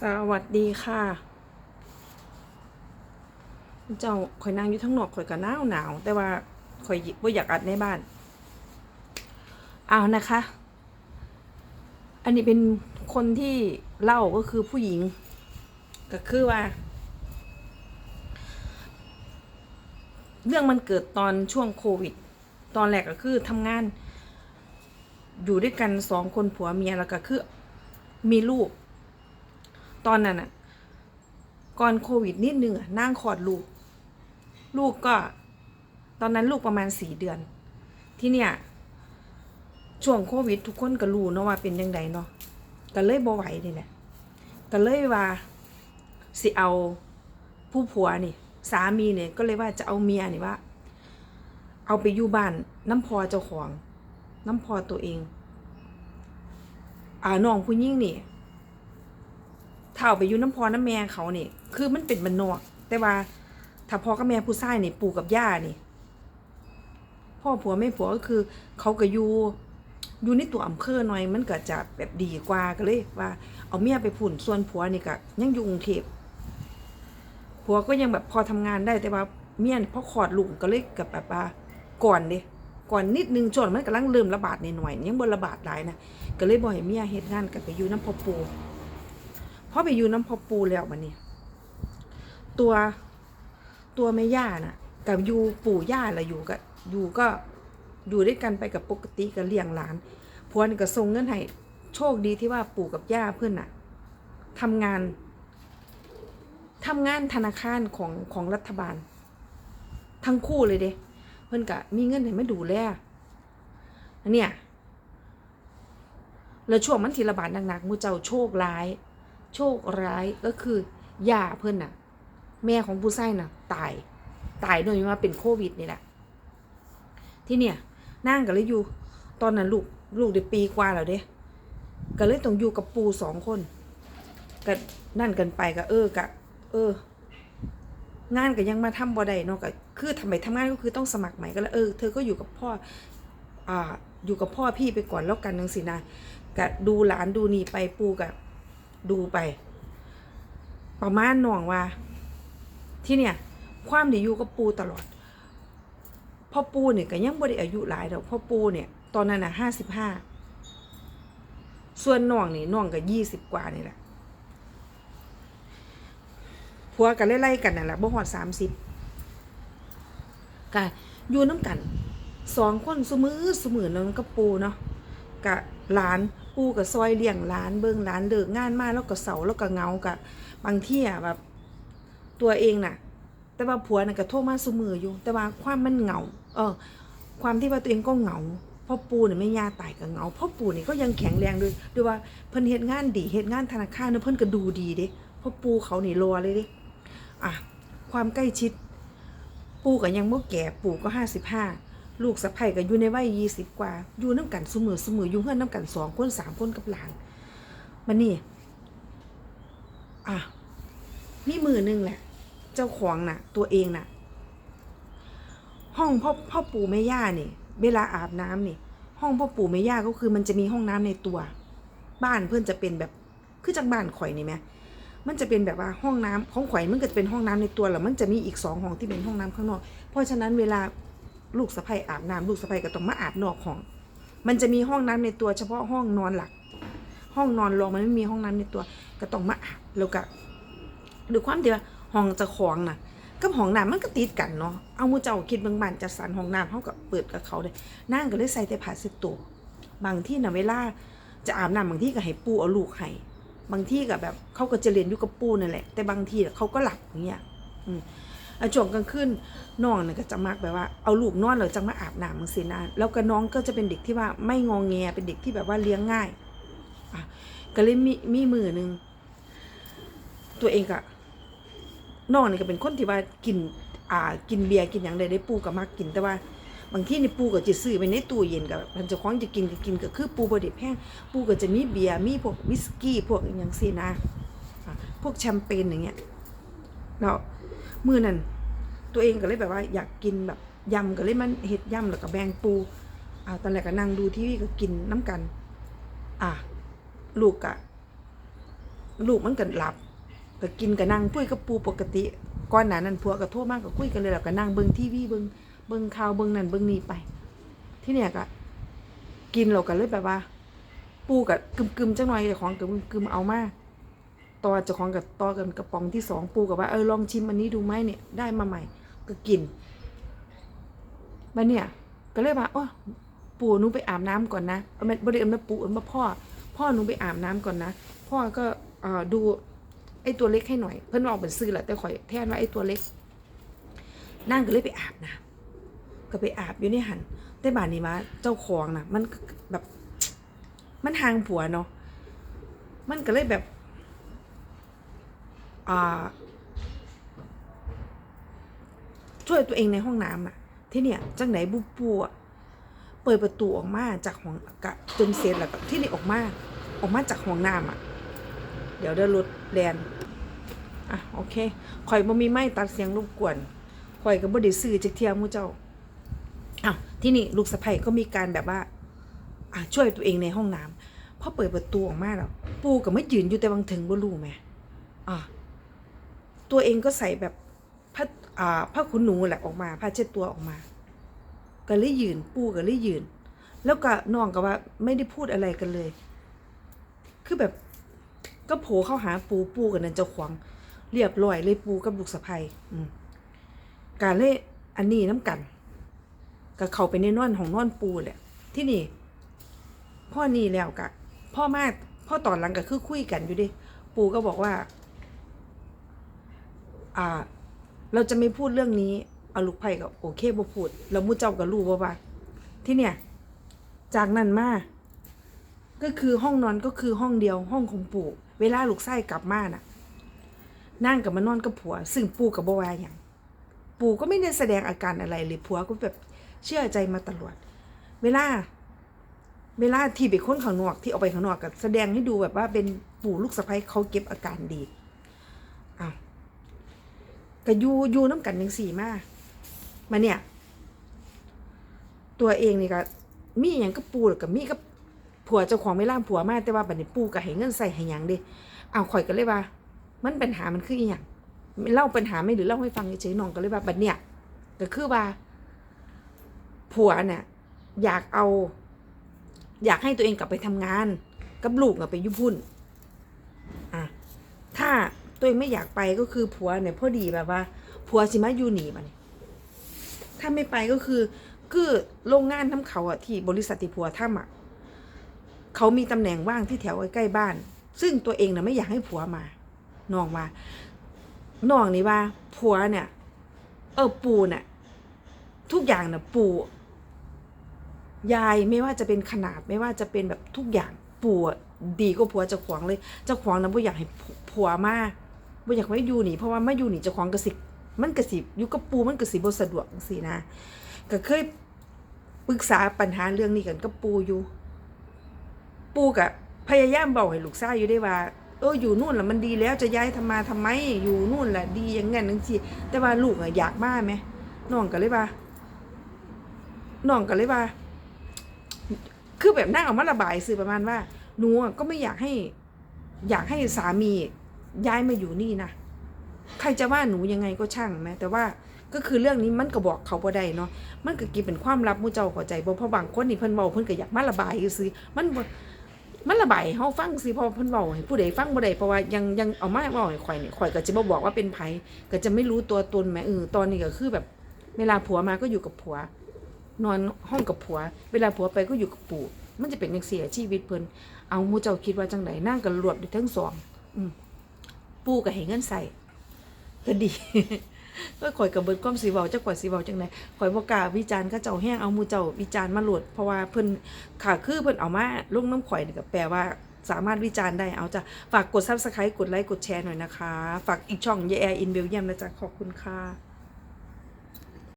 สวัสดีค่ะ เจ้าข่อยนั่งอยู่ทั้งนอกข่อยก็หนาวหนาวแต่ว่าข่อยว่าอยากอัดในบ้าน เอานะคะ อันนี้เป็นคนที่เล่าก็คือผู้หญิง ก็คือว่า เรื่องมันเกิดตอนช่วงโควิด ตอนแรกก็คือทำงาน อยู่ด้วยกันสองคนผัวเมียแล้วก็คือมีลูก ตอนนั้นอะก่อนโควิดนิดนึงอะนั่งคอดลูก ลูกก็ ตอนนั้นลูกประมาณสี่เดือน ที่เนี่ยช่วงโควิด ทุกคนก็รู้เนาะว่าเป็นยังไงเนาะก็เลยบ่ไหวนี่แหละก็เลยว่าสิเอาผู้ผัวนี่สามีเนี่ยก็เลยว่าจะเอาเมียนี่ว่า เอาไปอยู่บ้านน้ำพอเจ้าของ น้ำพอตัวเอง อ่าน้องผู้ยิ่งนี่ เอาไปอยู่น้ำพอน้ำแม่เขานี่ คือมันเป็นมันนอก แต่ว่า ถ้าพ่อกับแม่ผู้ชายนี่ปู่กับย่านี่ พ่อผัวแม่ผัวก็คือ เขาก็อยู่อยู่ในตัวอำเภอหน่อยมันก็จะแบบดีกว่าก็เลยว่า เอาเมียไปผุ่นส่วนผัวนี่ก็ยังอยู่กรุงเทพผัวก็ยังแบบพอทำงานได้แต่ว่าเมียนี่พอขอดลูกก็เลยกับแบบว่าก่อนเด้ก่อนนิดนึงจนมันกำลังเริ่มระบาดในหน่อยยังบ่ระบาดหลายนะก็เลยบ่ให้เมียเฮ็ดงานกันไปอยู่น้ำพอปู พอไปอยู่น้ำพอปูแล้วมันนี่ตัวตัวแม่ย่าน่ะ กับอยู่ปู่ย่าละอยู่ก็อยู่ก็อยู่ด้วยกันไปกับปกติกับเลี้ยงหลานผัวนก็ส่งเงินให้โชคดีที่ว่าปู่กับย่าเพื่อนน่ะทำงานทำงานธนาคารของของรัฐบาล ทั้งคู่เลยเด้เพื่อนก็มีเงินให้มาดูแลนเนี่ยแล้วช่วงมันทีระบาดหนักๆมูเจ้าโชคร้าย โชคร้ายก็คือย่าเพื่อนน่ะ แม่ของผู้ไส้น่ะ ตาย ตายโดยมาเป็นโควิดนี่แหละ ที่เนี่ยนั่งกันเลยอยู่ ตอนนั้นลูกลูกได้ปีกว่าแล้วเด้ก็เลยต้องอยู่กับปูสองคนก็นั่นกันไปก็เออก็เออ งานก็ยังมาทำบ่ได้เนาะก็คือทำไมทำงานก็คือต้องสมัครใหม่ก็แล้วเออเธอก็อยู่กับพ่ออ่าอยู่กับพ่อพี่ไปก่อนแล้วกันนังสินะก็ดูหลานดูนี่ไปปูกับ ดูไป ประมาณหน่วงว่า ที่เนี่ย ความที่อยู่กับปูตลอดพ่อปูเนี่ยก็ยังบ่ได้อายุหลายดอกพ่อปูเนี่ย ตอนนั้นน่ะห้าสิบห้าส่วนน้องนี่น้องก็ยี่สิบกว่านี่แหละผัวกันไล่ๆกันนั่นแหละบ่ฮอดสามสิบก็อยู่น้ำกันสองคนสมือสมือเนาะกับปูเนาะกะหลาน ปูกับซอยเลี้ยงหลานเบิ่งหลานเลิกงานมาแล้วก็เสาแล้วก็เงากะบางที่อะแบบตัวเองน่ะ แต่ว่าผัวน่ะก็โทรมาสมืออยู่ แต่ว่าความมันเหงา เออ ความที่ว่าตัวเองก็เหงาพ่อปูเนี่ยไม่ยาตายก็เหงาพ่อปูนี่ก็ยังแข็งแรงด้วยด้วยว่าเพิ่นเฮ็ดงานดีเฮ็ดงานธนาคารเนอะเพิ่นก็ดูดีเด้พ่อปูเขานี่รอเลยเด้อะความใกล้ชิด ปูก็ยังบ่แก่ปูก็ห้าสิบห้า ลูกสะใภ้ก็อยู่ในวัยยี่สิบกว่า อยู่น้ำกันเสมอเสมออยู่เพื่อนน้ำกันสองคนสามคนกับหลานมันนี่อะมีมือหนึงแหละ เจ้าของน่ะ ตัวเองน่ะ ห้องพ่อพ่อปู่แม่ย่านี่เวลาอาบน้ำนี่ห้องพ่อปู่แม่ย่าก็คือมันจะมีห้องน้ำในตัว บ้านเพื่อนจะเป็นแบบคือจากบ้านข่อยนี่ไหมมันจะเป็นแบบว่าห้องน้ำของข่อยมันก็จะเป็นห้องน้ำในตัวแล้วมันจะมีอีกสองห้องที่เป็นห้องน้ำข้างนอก เพราะฉะนั้นเวลา ลูกสะใภ้อาบน้ำลูกสะใภ้ก็ต้องมาอาบนอกห้อง มันจะมีห้องน้ำในตัวเฉพาะห้องนอนหลัก ห้องนอนรองมันไม่มีห้องน้ำในตัวก็ต้องมาอาบแล้วก็ด้วยความที่ว่าห้องจะของน่ะกับห้องน้ำมันก็ติดกันเนาะ เอามือเจ้าคิดบางบ้านจัดสรรห้องน้ำเขากับเปิดกับเขาเลยนั่งก็เลยใส่แต่ผ้าเช็ดตัวบางที่นะเวลาจะอาบน้ำบางที่ก็ให้ปูเอาลูกให้บางที่ก็แบบเขาก็จะเรียนอยู่กับปูนั่นแหละ แต่บางที่เขาก็หลับอย่างเงี้ย อืม แล้วช่วงกลางคืนน้องเนี่ยก็จะมักแบบว่าเอาลูกนอนแล้วจะมาอาบน้ำมึงสินะแล้วก็น้องก็จะเป็นเด็กที่ว่าไม่งองแงเป็นเด็กที่แบบว่าเลี้ยงง่ายอะก็เลยมีมีมือหนึ่งตัวเองก็น้องนี่ก็เป็นคนที่ว่ากินอ่ากินเบียร์กินอย่างใดได้ปูก็มักกินแต่ว่าบางที่นี่ปูก็จะซื้อไปในตู้เย็นกับมันจะคล้องจะกินก็กินก็คือปูบไดแพงปูก็จะมีเบียร์มีพวกวิสกี้พวกอย่างซีนะอะพวกแชมเปญอย่างเงี้ยแล้ว มือนั้นตัวเองก็เลยแบบว่าอยากกินแบบยำก็เลยมันเห็ดยำแล้วก็แบงปูอ่าตอนแรกก็นั่งดูทีวีก็กินน้ำกัน อะลูกกะลูกมันก็หลับก็กินก็นั่งคุยกับปูปกติก่อนหนานั้นผัวก็โทรมากก็คุยกันเลยแล้วก็นั่งเบิ่งทีวีเบิ่งเบิ่งข่าวเบิ่งนั่นเบิ่งนี่ไป ที่เนี่ยก็กินเราก็เลยแบบว่า ปูกับกึมกึมๆจังหน่อยของกับกึมกึมๆเอามาก ต่อเจ้าของกับต่อกันกระป๋องที่สองปูกับว่าเออลองชิมอันนี้ดูไหมเนี่ยได้มาใหม่ ก็กินบันเนี่ยก็เลยว่าอ๋อปู่หนูไปอาบน้ำก่อนนะเอาไม่บริเอิญมาปู่เอิญมาพ่อ พ่อหนูไปอาบน้ำก่อนนะ พ่อก็อ่อดูไอ้ตัวเล็กให้หน่อย เพื่อนบอกเป็นซื้อแหละแต่ข่อยแทนว่าไอ้ตัวเล็ก นั่งก็เลยไปอาบน้ำก็ไปอาบอยู่ในหันแต่บ้านนี้มาเจ้าของนะมันแบบ มันห่างผัวเนาะมันก็เลยแบบ ช่วยตัวเองในห้องน้ำอะที่เนี่ยจังไหนบุปูอะเปิดประตูออกมาจากห้องกะจนเสร็จแล้วก็ที่นี่ออกมาออกมาจากห้องน้ำอะเดี๋ยวเดินรถแลนอะโอเคข่อยบ่มีไม้ตัดเสียงรบกวนข่อยก็บ่ได้ซื้อจักเทียมูเจ้าอ้าวที่นี่ลูกสะใภ้ก็มีการแบบว่าอะช่วยตัวเองในห้องน้ำพอเปิดประตูออกมาแล้วปูก็ไม่ยืนอยู่แต่บางถึงบ่รู้แหมอะ ตัวเองก็ใส่แบบผ้าผ้าขนหนูแหละออกมาผ้าเช็ดตัวออกมา ก็เลยยืนปูก็เลยยืน แล้วก็น้องก็ว่าไม่ได้พูดอะไรกันเลย คือแบบก็โผล่เข้าหาปูปูกันนั่นเจ้าขวางเรียบร้อยเลยปูกับลูกสะใภ้อืมการเล่อันนี้น้ำกันก็เข้าไปในนอนของนอนปูแหละ ที่นี่ พ่อนี่แล้วกะ พ่อมาพ่อตอนหลังก็คือคุยกันอยู่ดิ ปูก็บอกว่า อ่า เราจะไม่พูดเรื่องนี้เอาลูกไผ่ก็โอเคบ่พูดแล้วมูเจ้าก็รู้ว่าว่าที่เนี่ย จากนั้นมาก็คือห้องนอนก็คือห้องเดียวห้องของปู่ เวลาลูกไส้กลับมาน่ะ นั่งกับมานอนกับผัว ซึ่งปู่กับบ่วาอย่าง ปู่ก็ไม่ได้แสดงอาการอะไรเลยผัวก็แบบเชื่อใจมาตลอด เวลา เวลาที่ไปค้นข้างนอกที่ออกไปข้างนอกก็แสดงให้ดูแบบว่าเป็นปู่ลูกสะใภ้เขาเก็บอาการดี ก็อยู่อยู่น้ำกันยังสี่มามาเนี่ย ตัวเองนี่ก็มีอย่างก็ปูกับมีกับผัวเจ้าของไม่ล่ามผัวมาแต่ว่าบัดนี้ปูก็ให้เงินใส่ให้หยังเด้เอาข่อยก็เลยว่า มันปัญหามันคืออีหยังเล่าปัญหาไม่หรือเล่าให้ฟังเฉยๆน้องก็เลยว่าบัดเนี่ยก็คือว่า ผัวเนี่ยอยากเอา อยากให้ตัวเองกลับไปทำงาน กับลูกอะไปยุพุ่นอะถ้า ตัวเองไม่อยากไปก็คือผัวเนี่ยพอดีแบบว่าผัวสิมาอยู่หนีมาเนี่ยถ้าไม่ไปก็คือคือโรงงานทำเขาอะที่บริษัทที่ผัวทำอะเขามีตำแหน่งว่างที่แถวใกล้บ้าน ซึ่งตัวเองน่ะไม่อยากให้ผัวมาน้องว่าน้องนี่ว่าผัวเนี่ย เออปูเนี่ยทุกอย่างน่ะปูยายไม่ว่าจะเป็นขนาดไม่ว่าจะเป็นแบบทุกอย่างปู่ดีก็ผัวจ้าของเลยเจ้าของนะบ่อยากให้ผัวมา บ่อยากให้อยู่นี่เพราะว่ามาอยู่นี่เจ้าของกระสิมันกระสิอยู่กับปูมันกระสิบ่สะดวกสินะก็เคยปรึกษาปัญหาเรื่องนี้กันกับปูอยู่ ปูกะพยายามบอกให้ลูกชายอยู่ได้ว่าเอออยู่นู่นแหละมันดีแล้วจะย้ายทำมาทำไมอยู่นู่นแหละดีอย่างงั้นจังซี่แต่ว่าลูกอะอยากมาไหมน้องก็เลยว่าน้องก็เลยว่า คือแบบนั่งเอามาระบายสื่อประมาณว่าหนูก็ไม่อยากให้ อยากให้สามี ย้ายมาอยู่นี่นะใครจะว่าหนูยังไงก็ช่างแม้แต่ว่าก็คือเรื่องนี้มันก็บอกเขาบ่ได้เนาะมันก็เกิดเป็นความลับมู่เจ้าข้าใจบ่เพราะบางคนนี่เพิ่นเว้าเพิ่นก็อยากมาระบายซื่อมันมันระบายเฮาฟังสิพอเพิ่นเว้าให้ผู้ใดฟังบ่ได้เพราะว่ายังยังเอามาเว้าให้ข่อยนี่ข่อยก็จะบ่บอกว่าเป็นไผก็จะไม่รู้ตัวตนแหมเออตอนนี้ก็คือแบบ เวลาผัวมาก็อยู่กับผัว นอนห้องกับผัว เวลาผัวไปก็อยู่กับปู่มันจะเป็นยังเสียชีวิตเพิ่นเอามูเจ้าคิดว่าจังไดนั่งกันรวบได้ทั้งสองอืม ปูก็ให้เงินใส่ก็ดีก็ข่อยกับเบิดความสีเว้าจักข่อยสีเบาจังไดข่อยบ่กล้าวิจารณ์เขาเจ้าแห้งเอาหมูเจ้าวิจารณ์มาหลดเพราะว่าเพิ่นค่ะคือเพิ่นเอามาลงน้ำข่อยนี่ก็แปลว่าสามารถวิจารณ์ได้เอาจ้ะฝากกดซับสไครต์กดไลค์กดแชร์หน่อยนะคะ ฝากอีกช่อง y ยแอร์อินเบลเยียมนะจ๊ะขอบคุณค่ะ